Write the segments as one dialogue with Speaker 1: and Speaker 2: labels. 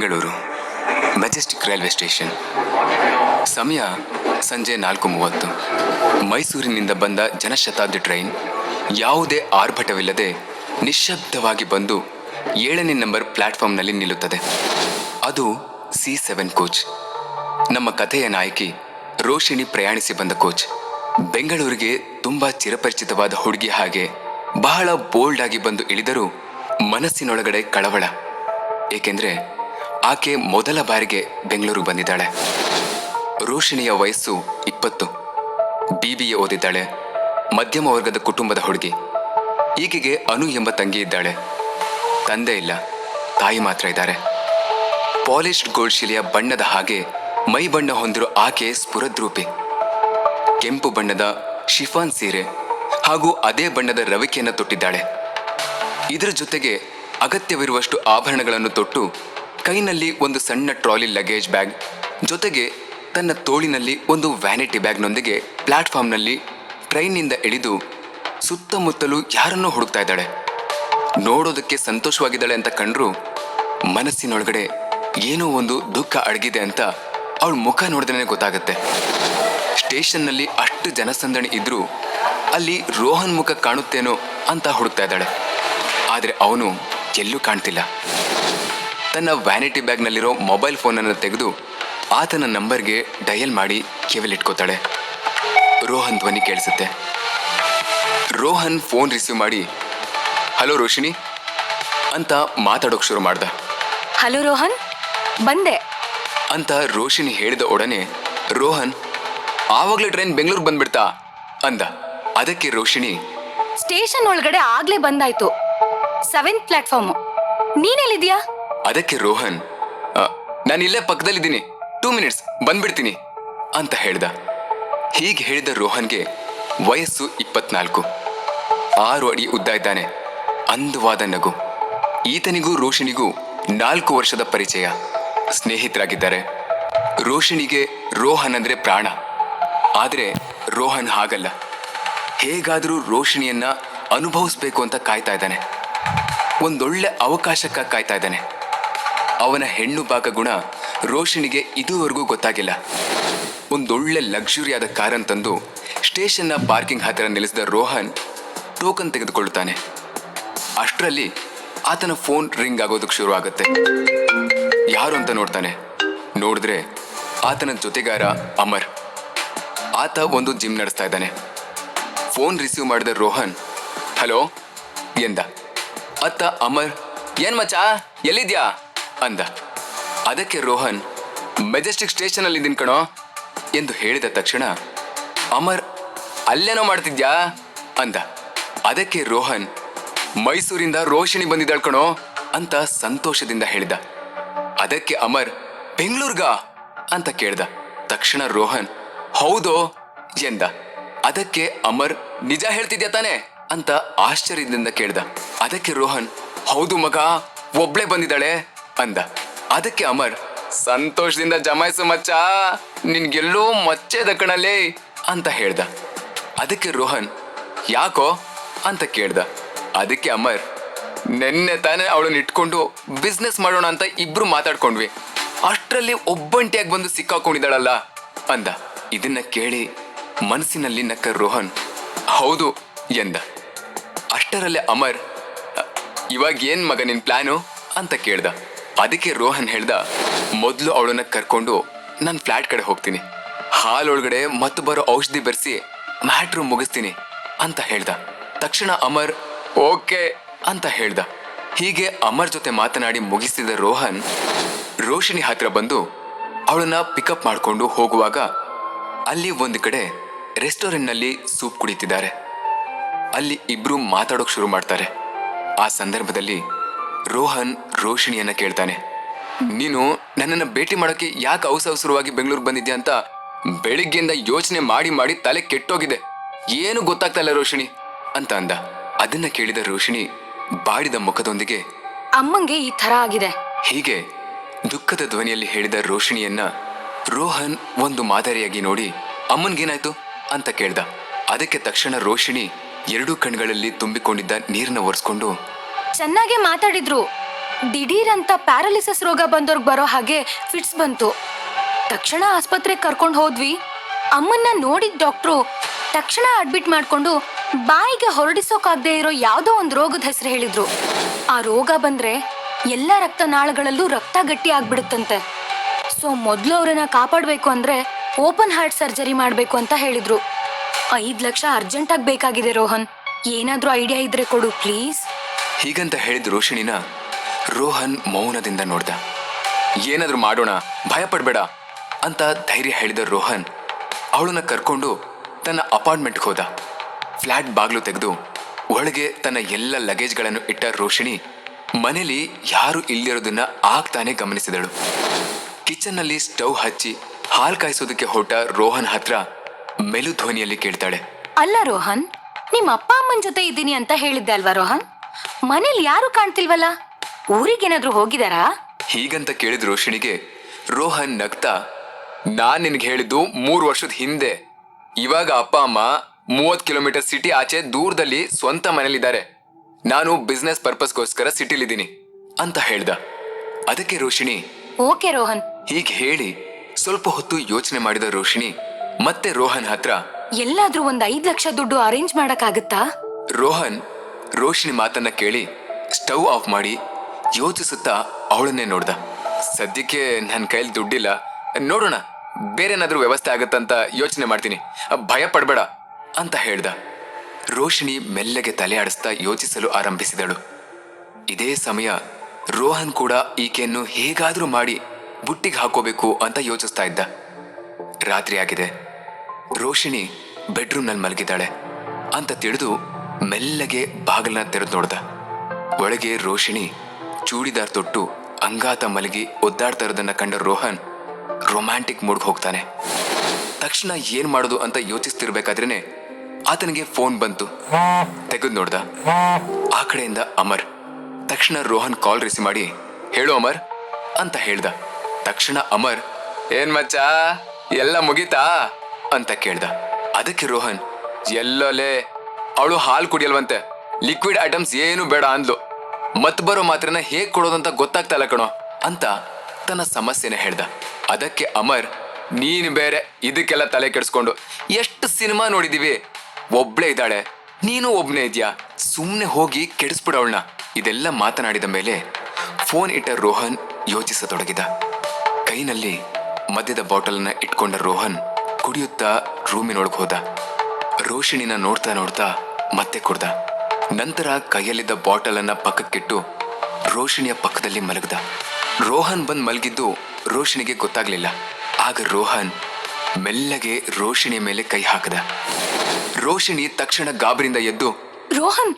Speaker 1: Bengaluru Majestic railway station. ಸಮಯ ಸಂಜೆ ನಾಲ್ಕು ಮೂವತ್ತು. ಮೈಸೂರಿನಿಂದ ಬಂದ ಜನಶತಾಬ್ದಿ ಟ್ರೈನ್ ಯಾವುದೇ ಆರ್ಭಟವಿಲ್ಲದೆ ನಿಶ್ಶಬ್ದವಾಗಿ ಬಂದು ಏಳನೇ ನಂಬರ್ ಪ್ಲಾಟ್ಫಾರ್ಮ್ನಲ್ಲಿ ನಿಲ್ಲುತ್ತದೆ. ಅದು ಸಿ ಸೆವೆನ್ ಕೋಚ್. ನಮ್ಮ ಕಥೆಯ ನಾಯಕಿ ರೋಷಿಣಿ ಪ್ರಯಾಣಿಸಿ ಬಂದ ಕೋಚ್. ಬೆಂಗಳೂರಿಗೆ ತುಂಬಾ ಚಿರಪರಿಚಿತವಾದ ಹುಡುಗಿ ಹಾಗೆ ಬಹಳ ಬೋಲ್ಡ್ ಆಗಿ ಬಂದು ಇಳಿದರೂ ಮನಸ್ಸಿನೊಳಗಡೆ ಕಳವಳ. ಏಕೆಂದ್ರೆ ಆಕೆ ಮೊದಲ ಬಾರಿಗೆ ಬೆಂಗಳೂರು ಬಂದಿದ್ದಾಳೆ. ರೋಷಿಣಿಯ ವಯಸ್ಸು ಇಪ್ಪತ್ತು. ಬಿ ಬಿ ಎ ಓದಿದ್ದಾಳೆ. ಮಧ್ಯಮ ವರ್ಗದ ಕುಟುಂಬದ ಹುಡುಗಿ. ಈಕೆಗೆ ಅನು ಎಂಬ ತಂಗಿ ಇದ್ದಾಳೆ. ತಂದೆ ಇಲ್ಲ, ತಾಯಿ ಮಾತ್ರ ಇದ್ದಾರೆ. ಪಾಲಿಶ್ಡ್ ಗೋಲ್ಡ್ ಶಿಲೆಯ ಬಣ್ಣದ ಹಾಗೆ ಮೈ ಬಣ್ಣ ಹೊಂದಿರೋ ಆಕೆ ಸ್ಫುರದ್ರೂಪಿ. ಕೆಂಪು ಬಣ್ಣದ ಶಿಫಾನ್ ಸೀರೆ ಹಾಗೂ ಅದೇ ಬಣ್ಣದ ರವಿಕೆಯನ್ನು ತೊಟ್ಟಿದ್ದಾಳೆ. ಇದರ ಜೊತೆಗೆ ಅಗತ್ಯವಿರುವಷ್ಟು ಆಭರಣಗಳನ್ನು ತೊಟ್ಟು ಕೈನಲ್ಲಿ ಒಂದು ಸಣ್ಣ ಟ್ರಾಲಿ ಲಗೇಜ್ ಬ್ಯಾಗ್, ಜೊತೆಗೆ ತನ್ನ ತೋಳಿನಲ್ಲಿ ಒಂದು ವ್ಯಾನಿಟಿ ಬ್ಯಾಗ್ನೊಂದಿಗೆ ಪ್ಲಾಟ್ಫಾರ್ಮ್ನಲ್ಲಿ ಟ್ರೈನ್ನಿಂದ ಇಳಿದು ಸುತ್ತಮುತ್ತಲು ಯಾರನ್ನೋ ಹುಡುಕ್ತಾ ಇದ್ದಾಳೆ. ನೋಡೋದಕ್ಕೆ ಸಂತೋಷವಾಗಿದ್ದಾಳೆ ಅಂತ ಕಂಡ್ರು ಮನಸ್ಸಿನೊಳಗಡೆ ಏನೋ ಒಂದು ದುಃಖ ಅಡಗಿದೆ ಅಂತ ಅವಳ ಮುಖ ನೋಡಿದ್ರೆ ಗೊತ್ತಾಗುತ್ತೆ. ಸ್ಟೇಷನ್ನಲ್ಲಿ ಅಷ್ಟು ಜನಸಂದಣಿ ಇದ್ರೂ ಅಲ್ಲಿ ರೋಹನ್ ಮುಖ ಕಾಣುತ್ತೇನೋ ಅಂತ ಹುಡುಕ್ತಾ ಇದ್ದಾಳೆ. ಆದರೆ ಅವನು ಎಲ್ಲೂ ಕಾಣ್ತಿಲ್ಲ. ತನ್ನ ವ್ಯಾನಿಟಿ ಬ್ಯಾಗ್ನಲ್ಲಿರೋ ಮೊಬೈಲ್ ಫೋನನ್ನು ತೆಗೆದು ಆತನ ನಂಬರ್ಗೆ ಡಯಲ್ ಮಾಡಿ ಕಿವಿಲಿಟ್ಕೋತಾಳೆ ರೋಹನ್ ಧ್ವನಿ ಕೇಳಿಸುತ್ತೆ. ರೋಹನ್ ಫೋನ್ ರಿಸೀವ್ ಮಾಡಿ ಹಲೋ ರೋಶಿನಿ ಅಂತ ಮಾತಾಡೋಕೆ ಶುರು ಮಾಡ್ದ.
Speaker 2: ಹಲೋ ರೋಹನ್ ಬಂದೆ.
Speaker 1: ಅಂತ ರೋಶಿನಿ ಹೇಳಿದ ಒಡನೆ ರೋಹನ್ ಆವಾಗಲೇ ಟ್ರೈನ್ ಬೆಂಗಳೂರು ಬಂದ್ಬಿಡ್ತಾ ಅಂದ. ಅದಕ್ಕೆ ರೋಶಿನಿ
Speaker 2: ಸ್ಟೇಷನ್ ಒಳಗಡೆ ಆಗ್ಲೇ ಬಂದಾಯ್ತು. ಸೆವೆಂತ್ ಪ್ಲಾಟ್ಫಾರ್ಮ್ ನೀನೆಲ್ಲಿದ್ಯಾ
Speaker 1: ಅದಕ್ಕೆ ರೋಹನ್ ನಾನು ಇಲ್ಲೇ ಪಕ್ಕದಲ್ಲಿದ್ದೀನಿ. ಟೂ ಮಿನಿಟ್ಸ್ ಬಂದ್ಬಿಡ್ತೀನಿ ಅಂತ ಹೇಳ್ದ. ಹೀಗೆ ಹೇಳಿದ ರೋಹನ್ಗೆ ವಯಸ್ಸು ಇಪ್ಪತ್ನಾಲ್ಕು. ಆರು ಅಡಿ ಉದ್ದ ಇದ್ದಾನೆ. ಅಂದವಾದ ನಗು. ಈತನಿಗೂ ರೋಷಿಣಿಗೂ ನಾಲ್ಕು ವರ್ಷದ ಪರಿಚಯ. ಸ್ನೇಹಿತರಾಗಿದ್ದಾರೆ. ರೋಷಿಣಿಗೆ ರೋಹನ್ ಅಂದ್ರೆ ಪ್ರಾಣ. ಆದರೆ ರೋಹನ್ ಹಾಗಲ್ಲ. ಹೇಗಾದರೂ ರೋಷಿಣಿಯನ್ನ ಅನುಭವಿಸ್ಬೇಕು ಅಂತ ಕಾಯ್ತಾ ಇದ್ದಾನೆ. ಒಂದೊಳ್ಳೆ ಅವಕಾಶಕ್ಕಾಗಿ ಕಾಯ್ತಾ ಇದ್ದಾನೆ. ಅವನ ಹೆಣ್ಣು ಭಾಗ ಗುಣ ರೋಷಿಣಿಗೆ ಇದುವರೆಗೂ ಗೊತ್ತಾಗಿಲ್ಲ. ಒಂದೊಳ್ಳೆ ಲಕ್ಷುರಿಯಾದ ಕಾರನ್ನು ತಂದು ಸ್ಟೇಷನ್ನ ಪಾರ್ಕಿಂಗ್ ಹತ್ತಿರ ನಿಲ್ಲಿಸಿದ ರೋಹನ್ ಟೋಕನ್ ತೆಗೆದುಕೊಳ್ಳುತ್ತಾನೆ. ಅಷ್ಟರಲ್ಲಿ ಆತನ ಫೋನ್ ರಿಂಗ್ ಆಗೋದಕ್ಕೆ ಶುರು ಆಗುತ್ತೆ ಯಾರು ಅಂತ ನೋಡ್ತಾನೆ. ನೋಡಿದ್ರೆ ಆತನ ಜೊತೆಗಾರ ಅಮರ್. ಆತ ಒಂದು ಜಿಮ್ ನಡೆಸ್ತಾ ಇದ್ದಾನೆ. ಫೋನ್ ರಿಸೀವ್ ಮಾಡಿದ ರೋಹನ್, ಹಲೋ, ಎಂದ. ಅತ್ತ ಅಮರ್, ಏನ್ ಮಚ್ಚಾ, ಎಲ್ಲಿದ್ಯಾ? ಅಂದ. ಅದಕ್ಕೆ ರೋಹನ್, ಮೆಜೆಸ್ಟಿಕ್ ಸ್ಟೇಷನ್ ಅಲ್ಲಿ ಇದ್ದೀನಿ ಕಣೋ ಎಂದು ಹೇಳಿದ ತಕ್ಷಣ, ಅಮರ್, ಅಲ್ಲೇನೋ ಮಾಡ್ತಿದ್ಯಾ? ಅಂದ. ಅದಕ್ಕೆ ರೋಹನ್, ಮೈಸೂರಿಂದ ರೋಷಿಣಿ ಬಂದಿದ್ದಾಳ್ ಕಣೋ ಅಂತ ಸಂತೋಷದಿಂದ ಹೇಳಿದ. ಅದಕ್ಕೆ ಅಮರ್, ಬೆಂಗಳೂರ್ಗ? ಅಂತ ಕೇಳ್ದ. ತಕ್ಷಣ ರೋಹನ್, ಹೌದೋ? ಎಂದ. ಅದಕ್ಕೆ ಅಮರ್, ನಿಜ ಹೇಳ್ತಿದ್ಯಾ ತಾನೆ? ಅಂತ ಆಶ್ಚರ್ಯದಿಂದ ಕೇಳ್ದ. ಅದಕ್ಕೆ ರೋಹನ್, ಹೌದು ಮಗ, ಒಬ್ಳೆ ಬಂದಿದ್ದಾಳೆ. ಅಂದ ಅದಕ್ಕೆ ಅಮರ್ ಸಂತೋಷದಿಂದ ಜಮಾಯಿಸು ಮಚ್ಚ ನಿನ್ಗೆಲ್ಲೋ ಮಚ್ಚೆ ದಕ್ಕಣಲೇ ಅಂತ ಹೇಳ್ದ. ಅದಕ್ಕೆ ರೋಹನ್ ಯಾಕೋ? ಅಂತ ಕೇಳ್ದ. ಅದಕ್ಕೆ ಅಮರ್ ನೆನ್ನೆ ತಾನೇ ಅವಳನ್ನ ಇಟ್ಕೊಂಡು ಬಿಸ್ನೆಸ್ ಮಾಡೋಣ ಅಂತ ಇಬ್ರು ಮಾತಾಡ್ಕೊಂಡ್ವಿ. ಅಷ್ಟರಲ್ಲಿ ಒಬ್ಬಂಟಿಯಾಗಿ ಬಂದು ಸಿಕ್ಕಾಕೊಂಡಿದ್ದಾಳಲ್ಲ ಅಂದ. ಇದನ್ನ ಕೇಳಿ ಮನಸ್ಸಿನಲ್ಲಿ ನಕ್ಕ ರೋಹನ್ ಹೌದು ಎಂದ. ಅಷ್ಟರಲ್ಲೇ ಅಮರ್ "ಅ, ಇವಾಗ ಏನ್ ಮಗ ನಿನ್ ಪ್ಲಾನು? ಅಂತ ಕೇಳ್ದ. ಅದಕ್ಕೆ ರೋಹನ್ ಹೇಳ್ದ, ಮೊದಲು ಅವಳನ್ನ ಕರ್ಕೊಂಡು ನಾನು ಫ್ಲಾಟ್ ಕಡೆ ಹೋಗ್ತೀನಿ. ಹಾಲೊಳಗಡೆ ಮತ್ತು ಬರೋ ಔಷಧಿ ಬೆರೆಸಿ ಮ್ಯಾಟ್ರು ಮುಗಿಸ್ತೀನಿ, ಅಂತ ಹೇಳ್ದ. ತಕ್ಷಣ ಅಮರ್, ಓಕೆ, ಅಂತ ಹೇಳ್ದ. ಹೀಗೆ ಅಮರ್ ಜೊತೆ ಮಾತನಾಡಿ ಮುಗಿಸಿದ ರೋಹನ್ ರೋಷಿಣಿ ಹತ್ರ ಬಂದು ಅವಳನ್ನ ಪಿಕಪ್ ಮಾಡಿಕೊಂಡು ಹೋಗುವಾಗ ಅಲ್ಲಿ ಒಂದು ಕಡೆ ರೆಸ್ಟೋರೆಂಟ್ನಲ್ಲಿ ಸೂಪ್ ಕುಡಿತಿದ್ದಾರೆ. ಅಲ್ಲಿ ಇಬ್ರು ಮಾತಾಡೋಕೆ ಶುರು ಮಾಡ್ತಾರೆ. ಆ ಸಂದರ್ಭದಲ್ಲಿ ರೋಹನ್ ರೋಷಿಣಿಯನ್ನ ಕೇಳ್ತಾನೆ. ನೀನು ನನ್ನನ್ನು ಭೇಟಿ ಮಾಡೋಕೆ ಯಾಕೆ ಅವಸರವಾಗಿ ಬೆಂಗಳೂರು ಬಂದಿದ್ಯಾ ಅಂತ ಬೆಳಿಗ್ಗೆಯಿಂದ ಯೋಚನೆ ಮಾಡಿ ಮಾಡಿ ತಲೆ ಕೆಟ್ಟೋಗಿದೆ. ಏನು ಗೊತ್ತಾಗ್ತಾ ಇಲ್ಲ ರೋಷಿಣಿ ಅಂತ ಅಂದ. ಅದನ್ನ ಕೇಳಿದ ರೋಷಿಣಿ ಬಾಡಿದ ಮುಖದೊಂದಿಗೆ
Speaker 2: ಅಮ್ಮಂಗೆ ಈ ತರ ಆಗಿದೆ.
Speaker 1: ಹೀಗೆ ದುಃಖದ ಧ್ವನಿಯಲ್ಲಿ ಹೇಳಿದ ರೋಷಿಣಿಯನ್ನ ರೋಹನ್ ಒಂದು ಮಾದರಿಯಾಗಿ ನೋಡಿ ಅಮ್ಮನ್ಗೇನಾಯ್ತು ಅಂತ ಕೇಳ್ದ. ಅದಕ್ಕೆ ತಕ್ಷಣ ರೋಷಿಣಿ ಎರಡೂ ಕಣ್ಗಳಲ್ಲಿ ತುಂಬಿಕೊಂಡಿದ್ದ ನೀರನ್ನ ಒರೆಸ್ಕೊಂಡು
Speaker 2: ಚೆನ್ನಾಗೆ ಮಾತಾಡಿದ್ರು. ದಿಢೀರ್ ಅಂತ ಪ್ಯಾರಾಲಿಸಿಸ್ ರೋಗ ಬಂದವ್ರಿಗೆ ಬರೋ ಹಾಗೆ ಫಿಟ್ಸ್ ಬಂತು. ತಕ್ಷಣ ಆಸ್ಪತ್ರೆಗೆ ಕರ್ಕೊಂಡು ಹೋದ್ವಿ. ಅಮ್ಮನ್ನ ನೋಡಿದ ಡಾಕ್ಟ್ರು ತಕ್ಷಣ ಅಡ್ಮಿಟ್ ಮಾಡ್ಕೊಂಡು ಬಾಯಿಗೆ ಹೊರಡಿಸೋಕಾಗದೇ ಇರೋ ಯಾವುದೋ ಒಂದು ರೋಗದ ಹೆಸರು ಹೇಳಿದ್ರು. ಆ ರೋಗ ಬಂದ್ರೆ ಎಲ್ಲ ರಕ್ತನಾಳಗಳಲ್ಲೂ ರಕ್ತ ಗಟ್ಟಿ ಆಗ್ಬಿಡುತ್ತಂತೆ. ಸೊ ಮೊದಲು ಅವರನ್ನ ಕಾಪಾಡಬೇಕು ಅಂದ್ರೆ ಓಪನ್ ಹಾರ್ಟ್ ಸರ್ಜರಿ ಮಾಡಬೇಕು ಅಂತ ಹೇಳಿದ್ರು. ಐದು ಲಕ್ಷ ಅರ್ಜೆಂಟಾಗಿ ಬೇಕಾಗಿದೆ ರೋಹನ್. ಏನಾದ್ರೂ ಐಡಿಯಾ ಇದ್ರೆ ಕೊಡು ಪ್ಲೀಸ್.
Speaker 1: ಹೀಗಂತ ಹೇಳಿದ ರೋಷಿಣಿನ ರೋಹನ್ ಮೌನದಿಂದ ನೋಡ್ದ. ಏನಾದರೂ ಮಾಡೋಣ ಭಯ ಪಡ್ಬೇಡ ಅಂತ ಧೈರ್ಯ ಹೇಳಿದ ರೋಹನ್ ಅವಳನ್ನ ಕರ್ಕೊಂಡು ತನ್ನ ಅಪಾರ್ಟ್ಮೆಂಟ್ಗೆ ಹೋದ. ಫ್ಲ್ಯಾಟ್ ಬಾಗ್ಲು ತೆಗೆದು ಒಳಗೆ ತನ್ನ ಎಲ್ಲ ಲಗೇಜ್ಗಳನ್ನು ಇಟ್ಟ ರೋಷಿಣಿ ಮನೇಲಿ ಯಾರು ಇಲ್ಲಿರೋದನ್ನ ಆಗ್ತಾನೆ ಗಮನಿಸಿದಳು. ಕಿಚನ್ನಲ್ಲಿ ಸ್ಟವ್ ಹಚ್ಚಿ ಹಾಲು ಕಾಯಿಸೋದಕ್ಕೆ ಹೊರಟ ರೋಹನ್ ಹತ್ರ ಮೆಲು ಧ್ವನಿಯಲ್ಲಿ ಕೇಳ್ತಾಳೆ.
Speaker 2: ಅಲ್ಲ ರೋಹನ್, ನಿಮ್ಮ ಅಪ್ಪ ಅಮ್ಮನ ಜೊತೆ ಇದ್ದೀನಿ ಅಂತ ಹೇಳಿದ್ದೆ ಅಲ್ವಾ ರೋಹನ್? ಮನೇಲಿ ಯಾರು ಕಾಣ್ತಿಲ್ವಲ್ಲ? ಊರಿಗೇನಾದ್ರೂ ಹೋಗಿದಾರಾ?
Speaker 1: ಹೀಗಂತ ಕೇಳಿದ ರೋಷಿಣಿಗೆ ರೋಹನ್ ನಗ್ತಾ ನಾನ್ ನಿನ್ಗೆ ಹೇಳಿದ್ದು ಮೂರು ವರ್ಷದ ಹಿಂದೆ. ಇವಾಗ ಅಪ್ಪ ಅಮ್ಮ ಮೂವತ್ ಕಿಲೋಮೀಟರ್ ಸಿಟಿ ಆಚೆ ದೂರದಲ್ಲಿ ಸ್ವಂತ ಮನೇಲಿದ್ದಾರೆ. ನಾನು ಬಿಸ್ನೆಸ್ ಪರ್ಪಸ್ಗೋಸ್ಕರ ಸಿಟಿಲಿದ್ದೀನಿ ಅಂತ ಹೇಳ್ದ. ಅದಕ್ಕೆ ರೋಷಿಣಿ
Speaker 2: ಓಕೆ ರೋಹನ್.
Speaker 1: ಹೀಗ್ ಹೇಳಿ ಸ್ವಲ್ಪ ಹೊತ್ತು ಯೋಚನೆ ಮಾಡಿದ ರೋಷಿಣಿ ಮತ್ತೆ ರೋಹನ್ ಹತ್ರ
Speaker 2: ಎಲ್ಲಾದ್ರೂ ಒಂದ್ ಐದ್ ಲಕ್ಷ ದುಡ್ಡು ಅರೇಂಜ್ ಮಾಡಕ್ಕಾಗತ್ತಾ?
Speaker 1: ರೋಹನ್ ರೋಷಿಣಿ ಮಾತನ್ನ ಕೇಳಿ ಸ್ಟವ್ ಆಫ್ ಮಾಡಿ ಯೋಚಿಸುತ್ತಾ ಅವಳನ್ನೇ ನೋಡ್ದ. ಸದ್ಯಕ್ಕೆ ನನ್ನ ಕೈಲಿ ದುಡ್ಡಿಲ್ಲ. ನೋಡೋಣ, ಬೇರೆನಾದ್ರೂ ವ್ಯವಸ್ಥೆ ಆಗತ್ತಂತ ಯೋಚನೆ ಮಾಡ್ತೀನಿ. ಭಯ ಪಡಬೇಡ ಅಂತ ಹೇಳ್ದ. ರೋಷಿಣಿ ಮೆಲ್ಲಗೆ ತಲೆ ಆಡಿಸ್ತಾ ಯೋಚಿಸಲು ಆರಂಭಿಸಿದಳು. ಇದೇ ಸಮಯ ರೋಹನ್ ಕೂಡ ಈಕೆಯನ್ನು ಹೇಗಾದರೂ ಮಾಡಿ ಬುಟ್ಟಿಗೆ ಹಾಕೋಬೇಕು ಅಂತ ಯೋಚಿಸ್ತಾ ಇದ್ದ. ರಾತ್ರಿ ಆಗಿದೆ. ರೋಷಿಣಿ ಬೆಡ್ರೂಮ್ನಲ್ಲಿ ಮಲಗಿದ್ದಾಳೆ. ಅಂತ ತಿಳಿದು ಮೆಲ್ಲಗೆ ಬಾಗಿಲನ್ನ ತೆರೆದು ನೋಡ್ದ. ಒಳಗೆ ರೋಷಿಣಿ, ಚೂಡಿದಾರ್ ತೊಟ್ಟು, ಅಂಗಾತ ಮಲಗಿ ಒದ್ದಾಡ್ತಾ ಇರೋದನ್ನ ಕಂಡ ರೋಹನ್ ರೊಮ್ಯಾಂಟಿಕ್ ಮೂಡ್ಗೆ ಹೋಗ್ತಾನೆ. ತಕ್ಷಣ ಏನ್ ಮಾಡೋದು ಅಂತ ಯೋಚಿಸ್ತಿರ್ಬೇಕಾದ್ರೇನೆ ಆತನಿಗೆ ಫೋನ್ ಬಂತು. ತೆಗೆದು ನೋಡ್ದ. ಆ ಕಡೆಯಿಂದ ಅಮರ್, ತಕ್ಷಣ ರೋಹನ್ ಕಾಲ್ ರಿಸೀವ್ ಮಾಡಿ, ಹೇಳು ಅಮರ್, ಅಂತ ಹೇಳ್ದ. ತಕ್ಷಣ ಅಮರ್, ಏನ್ ಮಚ್ಚ, ಎಲ್ಲ ಮುಗೀತಾ? ಅಂತ ಕೇಳ್ದ. ಅದಕ್ಕೆ ರೋಹನ್, ಎಲ್ಲೋಲೆ ಅವಳು ಹಾಲು ಕುಡಿಯಲ್ವಂತೆ. ಲಿಕ್ವಿಡ್ ಐಟಮ್ಸ್ ಏನು ಬೇಡ ಅಂದ್ಲು. ಮತ್ ಬರೋ ಮಾತ್ರನ ಹೇಗ್ ಕೊಡೋದಂತ ಗೊತ್ತಾಗ್ತಾ ಇಲ್ಲ ಕಣೋ ಅಂತ ತನ್ನ ಸಮಸ್ಯೆನ ಹೇಳ್ದ. ಅದಕ್ಕೆ ಅಮರ್, ನೀನ್ ಬೇರೆ ಇದಕ್ಕೆಲ್ಲ ತಲೆ ಕೆಡಿಸ್ಕೊಂಡು ಎಷ್ಟು ಸಿನಿಮಾ ನೋಡಿದೀವಿ? ಒಬ್ಳೆ ಇದ್ದಾಳೆ, ನೀನು ಒಬ್ನೇ ಇದೆಯಾ? ಸುಮ್ಮನೆ ಹೋಗಿ ಕೆಡಿಸ್ಬಿಡವಳನ್ನ ಇದೆಲ್ಲ ಮಾತನಾಡಿದ ಮೇಲೆ ಫೋನ್ ಇಟ್ಟ ರೋಹನ್ ಯೋಚಿಸತೊಡಗಿದ. ಕೈನಲ್ಲಿ ಮದ್ಯದ ಬಾಟಲ್ನ ಇಟ್ಕೊಂಡ ರೋಹನ್ ಕುಡಿಯುತ್ತಾ ರೂಮಿನೊಳಗೆ ಹೋದ. ರೋಷಿಣಿನ ನೋಡ್ತಾ ನೋಡ್ತಾ ಮತ್ತೆ ಕುಡ್ದ. ನಂತರ ಕೈಯಲ್ಲಿದ್ದ ಬಾಟಲ್ ಅನ್ನ ಪಕ್ಕಕ್ಕಿಟ್ಟು ರೋಷಿಣಿಯ ಪಕ್ಕದಲ್ಲಿ ಮಲಗ್ದ. ರೋಹನ್ ಬಂದ್ ಮಲಗಿದ್ದು ರೋಷಿಣಿಗೆ ಗೊತ್ತಾಗ್ಲಿಲ್ಲ. ಆಗ ರೋಹನ್ ಮೆಲ್ಲಗೆ ರೋಷಿಣಿಯ ಮೇಲೆ ಕೈ ಹಾಕದ. ರೋಷಿಣಿ ತಕ್ಷಣ ಗಾಬರಿಂದ ಎದ್ದು
Speaker 2: ರೋಹನ್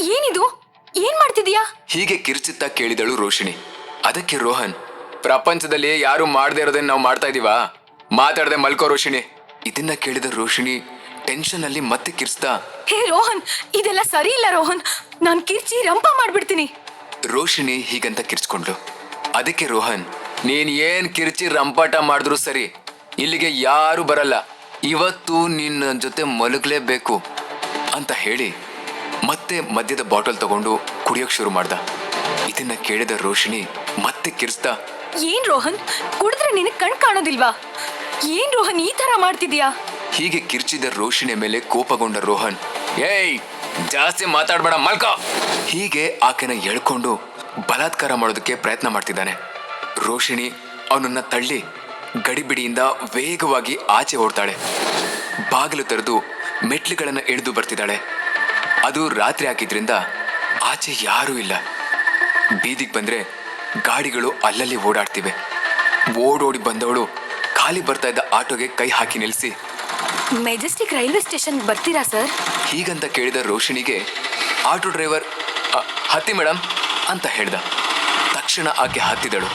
Speaker 2: ಏನಿದು? ಏನ್ ಮಾಡ್ತಿದೀಯಾ?
Speaker 1: ಹೀಗೆ ಕಿರ್ಚಿತ್ತ ಕೇಳಿದಳು ರೋಷಿಣಿ. ಅದಕ್ಕೆ ರೋಹನ್ ಪ್ರಪಂಚದಲ್ಲಿ ಯಾರು ಮಾಡದೇ ಇರೋದನ್ನ ನಾವು ಮಾಡ್ತಾ ಇದೀವಾ? ಮಾತಾಡದೆ ಮಲ್ಕೋ ರೋಷಿಣಿ. ಇದನ್ನ ಕೇಳಿದ ರೋಷಿಣಿ ಟೆನ್ಷನ್ ಅಲ್ಲಿ ಮತ್ತೆ ಕಿರ್ಸ್ದ
Speaker 2: ಹೇ ರೋಹನ್ ಇದೆಲ್ಲ ಸರಿ ಇಲ್ಲ ರೋಹನ್. ನಾನ್ ಕಿರ್ಚಿ ರಂಪ ಮಾಡ್ಬಿಡ್ತೀನಿ.
Speaker 1: ರೋಷಿಣಿ ಹೀಗಂತ ಕಿರ್ಚ್ಕೊಂಡ್ಲು ಅದಕ್ಕೆ ರೋಹನ್ ನೀನ್ ಏನ್ ಕಿರ್ಚಿ ರಂಪಾಟ ಮಾಡಿದ್ರು ಸರಿ ಇಲ್ಲಿಗೆ ಯಾರು ಬರಲ್ಲ. ಇವತ್ತು ನಿನ್ನ ಜೊತೆ ಮಲಗಲೇಬೇಕು. ಅಂತ ಹೇಳಿ ಮತ್ತೆ ಮದ್ಯದ ಬಾಟಲ್ ತಗೊಂಡು ಕುಡಿಯೋಕ್ ಶುರು ಮಾಡ್ದ. ಇದನ್ನ ಕೇಳಿದ ರೋಷಿಣಿ ಮತ್ತೆ ಕಿರ್ಚ್ತಾ
Speaker 2: ಏನ್ ರೋಹನ್ ಕುಡಿದ್ರೆ ನಿನಗೆ ಕಣ್ ಕಾಣೋದಿಲ್ವಾ? ಏನ್ ರೋಹನ್, ಈ ತರ ಮಾಡ್ತಿದ್ಯಾ?
Speaker 1: ಹೀಗೆ ಕಿರ್ಚಿದ ರೋಷಿಣಿ ಮೇಲೆ ಕೋಪಗೊಂಡ ರೋಹನ್, ಏಯ್, ಜಾಸ್ತಿ ಮಾತಾಡ್ಬೇಡ, ಮಲ್ಕ! ಹೀಗೆ ಆಕೆನ ಎಳ್ಕೊಂಡು ಬಲಾತ್ಕಾರ ಮಾಡೋದಕ್ಕೆ ಪ್ರಯತ್ನ ಮಾಡ್ತಿದ್ದಾನೆ. ರೋಷಿಣಿ ಅವನನ್ನ ತಳ್ಳಿ ಗಡಿಬಿಡಿಯಿಂದ ವೇಗವಾಗಿ ಆಚೆ ಓಡ್ತಾಳೆ. ಬಾಗಿಲು ತೆರೆದು ಮೆಟ್ಲುಗಳನ್ನು ಇಳಿದು ಬರ್ತಿದ್ದಾಳೆ. ಅದು ರಾತ್ರಿ ಹಾಕಿದ್ರಿಂದ ಆಚೆ ಯಾರೂ ಇಲ್ಲ. ಬೀದಿಗೆ ಬಂದ್ರೆ ಗಾಡಿಗಳು ಅಲ್ಲಲ್ಲಿ ಓಡಾಡ್ತಿವೆ. ಓಡೋಡಿ ಬಂದವಳು ಖಾಲಿ ಬರ್ತಾ ಇದ್ದ ಆಟೋಗೆ ಕೈ ಹಾಕಿ ನಿಲ್ಲಿಸಿ
Speaker 2: ಮೆಜೆಸ್ಟಿಕ್ ರೈಲ್ವೆ ಸ್ಟೇಷನ್ ಬರ್ತೀರಾ ಸರ್?
Speaker 1: ಹೀಗಂತ ಕೇಳಿದ ರೋಷಿಣಿಗೆ ಆಟೋ ಡ್ರೈವರ್ "ಅ, ಹತ್ತಿ ಮೇಡಮ್ ಅಂತ ಹೇಳ್ದ. ತಕ್ಷಣ ಆಕೆ ಹತ್ತಿದಳು.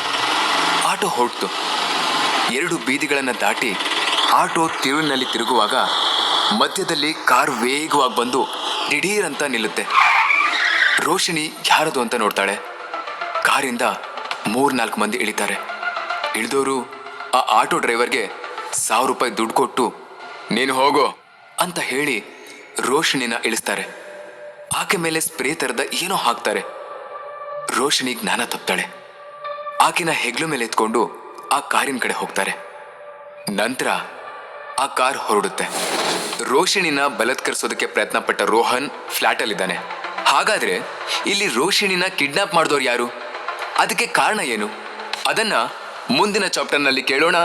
Speaker 1: ಆಟೋ ಹೊರಟು. ಎರಡು ಬೀದಿಗಳನ್ನು ದಾಟಿ ಆಟೋ ತಿರುವಿನಲ್ಲಿ ತಿರುಗುವಾಗ ಮಧ್ಯದಲ್ಲಿ ಕಾರ್ ವೇಗವಾಗಿ ಬಂದು ದಿಢೀರ್ ಅಂತ ನಿಲ್ಲುತ್ತೆ. ರೋಷಿಣಿ ಯಾರದು ಅಂತ ನೋಡ್ತಾಳೆ. ಕಾರಿಂದ ಮೂರ್ನಾಲ್ಕು ಮಂದಿ ಇಳಿತಾರೆ. ಇಳಿದವರು ಆ ಆಟೋ ಡ್ರೈವರ್ಗೆ ಸಾವಿರ ರೂಪಾಯಿ ದುಡ್ಡು ಕೊಟ್ಟು, ನೀನು ಹೋಗೋ ಅಂತ ಹೇಳಿ ರೋಷಿಣಿನ ಇಳಿಸ್ತಾರೆ. ಆಕೆ ಮೇಲೆ ಸ್ಪ್ರೇ ತರದ ಏನೋ ಹಾಕ್ತಾರೆ. ರೋಷಿಣಿ ಜ್ಞಾನ ತಪ್ತಾಳೆ. ಆಕಿನ ಹೆಗ್ಲು ಮೇಲೆ ಎತ್ಕೊಂಡು ಆ ಕಾರಿನ ಕಡೆ ಹೋಗ್ತಾರೆ. ನಂತರ ಆ ಕಾರ್ ಹೊರಡುತ್ತೆ. ರೋಷಿಣಿನ ಬಲತ್ಕರಿಸೋದಕ್ಕೆ ಪ್ರಯತ್ನ ಪಟ್ಟ ರೋಹನ್ ಫ್ಲಾಟ್ ಅಲ್ಲಿದ್ದಾನೆ ಹಾಗಾದ್ರೆ ಇಲ್ಲಿ ರೋಷಿಣಿನ ಕಿಡ್ನಾಪ್ ಮಾಡಿದವ್ರು ಯಾರು? ಅದಕ್ಕೆ ಕಾರಣ ಏನು? ಅದನ್ನ ಮುಂದಿನ ಚಾಪ್ಟರ್ನಲ್ಲಿ ಕೇಳೋಣ.